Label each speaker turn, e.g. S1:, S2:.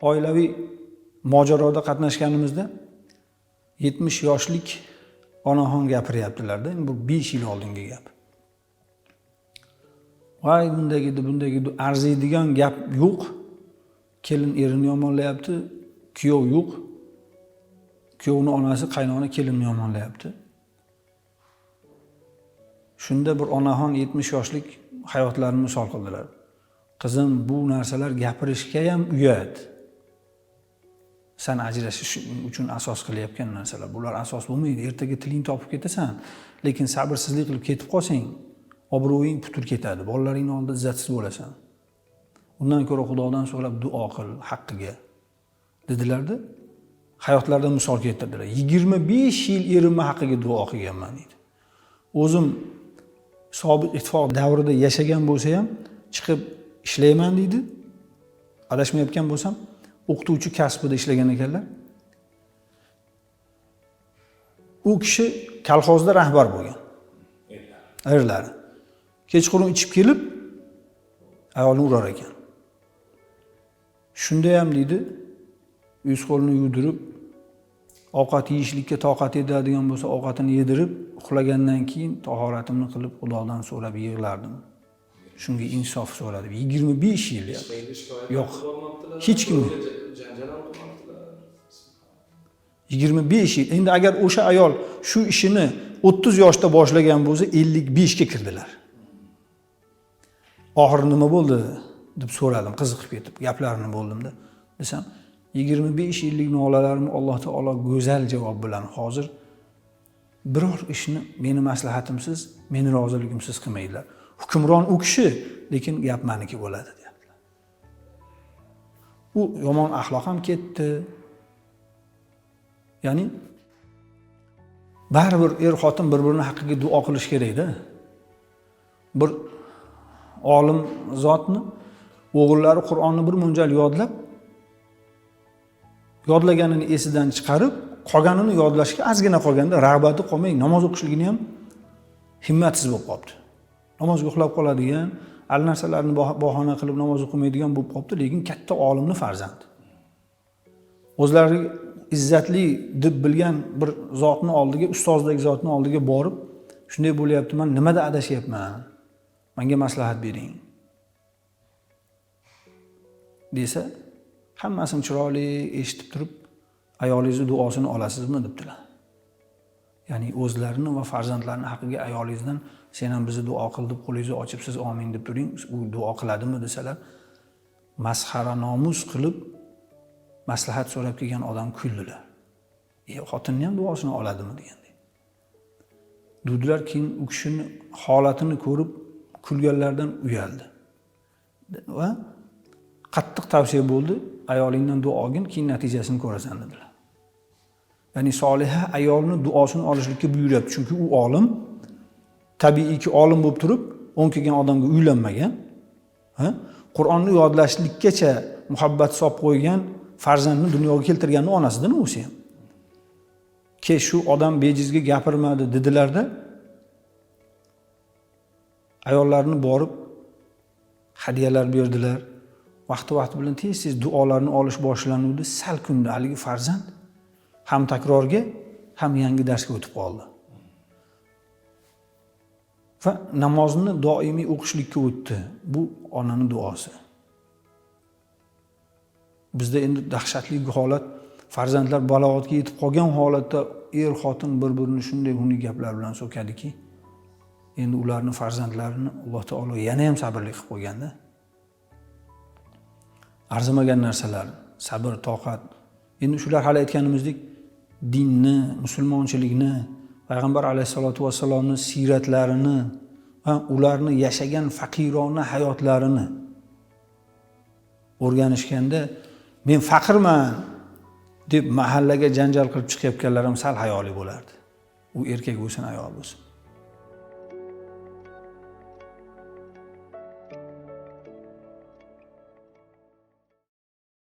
S1: oilaviy mojaroda qatnashganimizda yetmish yoshlik onaxon gapiryaptilarda. Bu besh yil oldingi gap. Voy bunday edi bunday edi arziydigan gap yo'q. Kelin erini yomonlayapti kuyov yo'q. Kuyovni onasi qaynona kelinni yomonlayapti. Shunda bir onaxon yetmish yoshlik hayotlarini misol qildilar. Qizim bu narsalar gapirishga ham uyat. San ajrashish uchun asos qilayotgan narsalar. Bular asos bo'lmaydi. Ertaga tiling topib ketasan lekin sabrsizlik qilib ketib qolsang obro'ying putur ketadi. Bolalaringni oldida izzatsiz bo'lasan. Undan ko'ra xudodan so'rab duo qil haqqiga. Dedilarda hayotlaridan misol keltirdilar. Yigirma besh yil erimni haqqiga duo qilganman deydi. O'zim sobiq ittifoq davrida yashagan bo'lsa ham chiqib ishlayman deydi. Adashmayotgan bo'lsam o'qituvchi kasbida ishlagan ekanlar. U kishi kolxozda rahbar bo'lgan. Erlari kechqurun ichib kelib ayolni urar ekan. Shunda ham deydi yuz qo'lini yudirib ovqat yeyishlikka toqati yetadigan bo'lsa ovqatini yedirib uxlagandan keyin tahoratimni qilib xudodan so'rab yig'lardim. Shunga insof so'radim. Yigirma besh yil. Yo'q. hech kim yigirma besh yil. Endi agar o'sha ayol shu ishini o'ttiz yoshda boshlagan bo'lsa ellik beshga kirdilar. Oxiri nima bo'ldi deb so'radim qiziqib ketib gaplarini bo'ldimda. Desam yigirma besh yillik nolalarimni alloh taolo go'zal javob bilan hozir biror ishni meni maslahatimsiz meni roziligimsiz qilmaydilar. Hukmron u kishi lekin gap maniki bo'ladi deyaptilar. U yomon axloq ham ketdi. Ya'ni baribir er xotin bir birini haqqiga duo qilish kerakda bir olim zotni o'g'illari qur'onni bir mo'ljal yodlab yodlaganini esidan chiqarib qolganini yodlashga ozgina qolganda rag'bati qolmay namoz o'qishligini ham himmatsiz bo'lib qolibdi. Namozga uxlab qoladigan al narsalarni bahona qilib namoz o'qimaydigan bo'lib qolibdi lekin katta olimni farzandi o'zlari izzatli deb bilgan bir zotni oldiga ustozdek zotni oldiga borib shunday bo'lyapti man nimada adashyapman manga maslahat bering. Desa hammasini chiroyli eshitib turib ayolingizni duosini olasizmi debdilar. Ya'ni o'zlarini va farzandlarini haqqiga ayolingizdan sen ham bizni duo qil deb qo'lingizni ochib siz omin deb turing u duo qiladimi desalar masxara nomus qilib maslahat so'rab kelgan odam kuldilar. E xotinni ham duosini oladimi degandek. Dudlar keyin u kishini holatini ko'rib kulganlardan uyaldi. Va qattiq tavsiya bo'ldi. Ayolingdan duo olgin keyin natijasini ko'rasan dedilar. Ya'ni soliha ayolni duosini olishlikka buyuryapti. Chunki u olim tabiiyki olim bo'lib turib o'n kelgan odamga uylanmagan qur'onni yodlashlikkacha muhabbat solib qo'ygan farzandni dunyoga keltirganni onasidan o'zi ham. Ke shu odam bejizga gapirmadi dedilarda ayollarni borib hadyalar berdilar. Vaqti vaqti bilan tez tez duolarni olish boshlanuvdi. Sal kunda haligi farzand ham takrorga ham yangi darsga o'tib qoldi. Va namozni doimiy o'qishlikka o'tdi. Bu onani duosi. Bizda endi dahshatli holat farzandlar balog'atga yetib qolgan holatda er xotin bir birini shunday xunuk gaplar bilan so'kadiki endi ularni farzandlarini alloh taolo yana ham sabrli qilib qo'yganda arzimagan narsalar sabr toqat. Endi shular hali aytganimizdek dinni musulmonchilikni payg'ambar alayhissalotu vassalomni siyratlarini va ularni yashagan faqirona hayotlarini o'rganishganda men faqirman deb mahallaga janjal qilib chiqayotganlar ham sal hayoli bo'lardi. U erkak bo'lsin ayol bo'lsin.